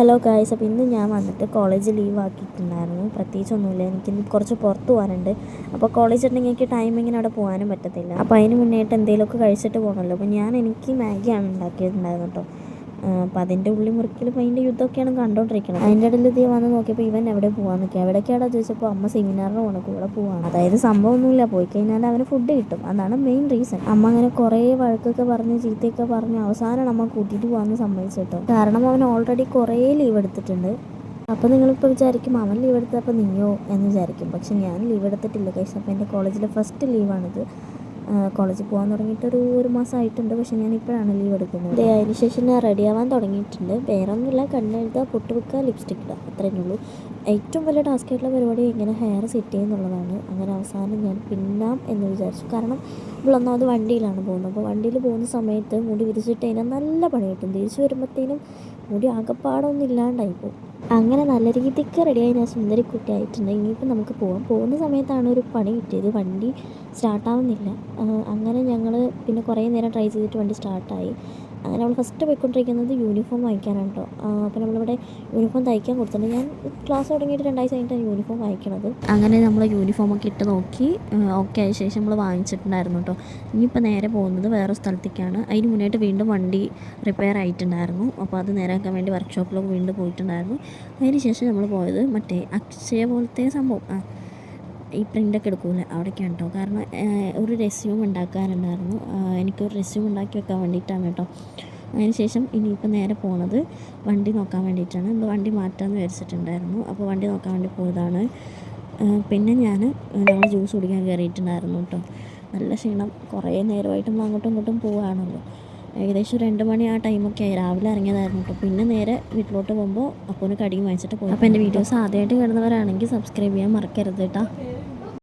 Hello guys അപ്പോൾ ഇന്ന് ഞാൻ വന്നിട്ട് കോളേജ് ലീവ് ആക്കിയിട്ടുണ്ടായിരുന്നു. പ്രത്യേകിച്ചൊന്നുമില്ല. എനിക്ക് കുറച്ച് പുറത്ത് പോകാനുണ്ട്. അപ്പോൾ കോളേജ് ഉണ്ടെങ്കിൽ എനിക്ക് ടൈമിങ്ങിന് അവിടെ പോകാനും പറ്റത്തില്ല. അപ്പോൾ അതിന് മുന്നേയായിട്ട് എന്തെങ്കിലുമൊക്കെ കഴിച്ചിട്ട് പോകണമല്ലോ അപ്പോൾ ഞാൻ എനിക്ക് മാഗിയാണ് ഉണ്ടാക്കിയിട്ടുണ്ടായിരുന്നു കേട്ടോ. അപ്പോൾ അതിന്റെ ഉള്ളി മുറിക്കലും അതിന്റെ യുദ്ധമൊക്കെയാണ് കണ്ടുകൊണ്ടിരിക്കുന്നത് അതിന്റെ ഇടയിൽ ഇത് വന്ന് നോക്കിയപ്പോൾ ഇവൻ എവിടെ പോകാൻ നിൽക്കുക എവിടേക്കാണോ ചോദിച്ചപ്പോൾ അമ്മ സെമിനാറിന് പോകണം കൂടെ പോവാണ്. അതായത് സംഭവമൊന്നുമില്ല. പോയി കഴിഞ്ഞാൽ അവന് ഫുഡ് കിട്ടും. അതാണ് മെയിൻ റീസൺ അമ്മ അങ്ങനെ കുറേ വഴക്കൊക്കെ പറഞ്ഞ് ചീത്തയൊക്കെ പറഞ്ഞ് അവസാനം അമ്മ കൂട്ടിയിട്ട് പോകാമെന്ന് സമ്മതിച്ചു കേട്ടോ. കാരണം അവൻ ഓൾറെഡി കുറേ ലീവ് എടുത്തിട്ടുണ്ട്. അപ്പോൾ നിങ്ങളിപ്പോൾ വിചാരിക്കും അവൻ ലീവ് എടുത്തപ്പോൾ നീയോ? എന്ന് വിചാരിക്കും. പക്ഷെ ഞാൻ ലീവ് എടുത്തിട്ടില്ല. കഴിച്ച് അപ്പോൾ എന്റെ കോളേജിലെ ഫസ്റ്റ് ലീവാണിത് കോളേജിൽ പോകാൻ തുടങ്ങിയിട്ടൊരു ഒരു മാസം ആയിട്ടുണ്ട് പക്ഷെ ഞാൻ ഇപ്പോഴാണ് ലീവ് എടുക്കുന്നത് അതിന് ശേഷം ഞാൻ റെഡി ആവാൻ തുടങ്ങിയിട്ടുണ്ട്. വേറെ ഒന്നുമില്ല കണ്ണെഴുതുക പൊട്ട് വെക്കുക ലിപ്സ്റ്റിക് ഇടുക. അത്രയേ ഉള്ളൂ. ഏറ്റവും വലിയ ടാസ്ക് ആയിട്ടുള്ള പരിപാടി ഇങ്ങനെ ഹെയർ സെറ്റ് ചെയ്യുന്നുള്ളതാണ്. അങ്ങനെ അവസാനം ഞാൻ പിന്നാം എന്ന് വിചാരിച്ചു. കാരണം ഇവളൊന്നാമത് വണ്ടിയിലാണ് പോകുന്നത്. അപ്പോൾ വണ്ടിയിൽ പോകുന്ന സമയത്ത് മുടി വിരിച്ചിട്ട് കഴിഞ്ഞാൽ നല്ല പണി കിട്ടും. തിരിച്ചു വരുമ്പോഴത്തേനും മുടി ആകപ്പാടൊന്നും ഇല്ലാണ്ടായി പോകും. അങ്ങനെ നല്ല രീതിക്ക് റെഡിയായി ഞാൻ സുന്ദരിക്കുട്ടി ആയിട്ടുണ്ട് ഇനിയിപ്പോൾ നമുക്ക് പോകാം പോകുന്ന സമയത്താണ് ഒരു പണി കിട്ടിയത്. വണ്ടി സ്റ്റാർട്ടാവുന്നില്ല അങ്ങനെ ഞങ്ങൾ പിന്നെ കുറേ നേരം ട്രൈ ചെയ്തിട്ട് വണ്ടി സ്റ്റാർട്ടായി അങ്ങനെ നമ്മൾ ഫസ്റ്റ് പോയിക്കൊണ്ടിരിക്കുന്നത് യൂണിഫോം വാങ്ങിക്കാനാണ് കേട്ടോ അപ്പോൾ നമ്മളിവിടെ യൂണിഫോം തയ്ക്കാൻ കൊടുത്തിട്ടുണ്ട്. ഞാൻ ക്ലാസ് തുടങ്ങിയിട്ട് രണ്ടാഴ്ച കഴിഞ്ഞിട്ടാണ് യൂണിഫോം വാങ്ങിക്കണത്. അങ്ങനെ നമ്മൾ യൂണിഫോമൊക്കെ ഇട്ട് നോക്കി ഓക്കെ ആയ ശേഷം നമ്മൾ വാങ്ങിച്ചിട്ടുണ്ടായിരുന്നു കേട്ടോ ഇനിയിപ്പോൾ നേരെ പോകുന്നത് വേറെ സ്ഥലത്തേക്കാണ്. അതിന് മുന്നേട്ട് വീണ്ടും വണ്ടി റിപ്പയർ ആയിട്ടുണ്ടായിരുന്നു. അപ്പോൾ അത് നേരാക്കാൻ വേണ്ടി വർക്ക്ഷോപ്പിലൊക്കെ വീണ്ടും പോയിട്ടുണ്ടായിരുന്നു. അതിന് ശേഷം നമ്മൾ പോയത് മറ്റേ അക്ഷയ പോലത്തെ സംഭവം. ആ ഈ പ്രിന്റൊക്കെ എടുക്കൂല? അവിടേക്കാണ് കേട്ടോ കാരണം ഒരു റെസ്യൂം ഉണ്ടാക്കാനുണ്ടായിരുന്നു. എനിക്കൊരു റെസ്യൂം ഉണ്ടാക്കി വെക്കാൻ വേണ്ടിയിട്ടാണ് കേട്ടോ അതിന് ശേഷം ഇനിയിപ്പോൾ നേരെ പോണത് വണ്ടി നോക്കാൻ വേണ്ടിയിട്ടാണ്. എന്തോ വണ്ടി മാറ്റാമെന്ന് വിചാരിച്ചിട്ടുണ്ടായിരുന്നു. അപ്പോൾ വണ്ടി നോക്കാൻ വേണ്ടി പോയതാണ്. പിന്നെ ഞാൻ ഞങ്ങൾ ജ്യൂസ് കുടിക്കാൻ കയറിയിട്ടുണ്ടായിരുന്നു കേട്ടോ നല്ല ക്ഷീണം. കുറേ നേരമായിട്ട് നമ്മൾ അങ്ങോട്ടും ഇങ്ങോട്ടും പോവുകയാണല്ലോ ഏകദേശം രണ്ട് മണി ആ ടൈമൊക്കെ ആയി. രാവിലെ ഇറങ്ങിയതായിരുന്നു കേട്ടോ പിന്നെ നേരെ വീട്ടിലോട്ട് പോകുമ്പോൾ അപ്പോൾ കടിയും വാങ്ങിച്ചിട്ട് പോകും അപ്പോൾ എന്റെ വീഡിയോസ് ആദ്യമായിട്ട് കിടന്നവരാണെങ്കിൽ സബ്സ്ക്രൈബ് ചെയ്യാൻ മറക്കരുത് കേട്ടോ